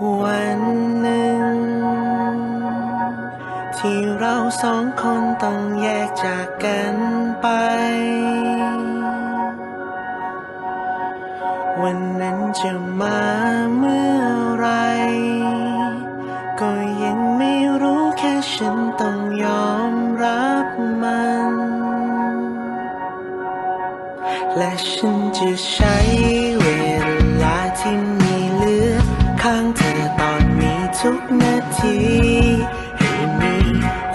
วันหนึ่ง ที่เราสองคนต้องแยกจากกันไป วันนั้นจะมาเมื่อไร ก็ยังไม่รู้แค่ฉันต้องยอมรับมัน และฉันจะใช้เวลาที่มีเหลือข้างเธอ ทุกนาทีให้มี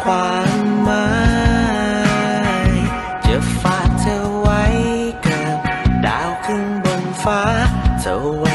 ความหมายจะฝากเธอไว้กับดาวขึ้นบนฟ้าเธอไว้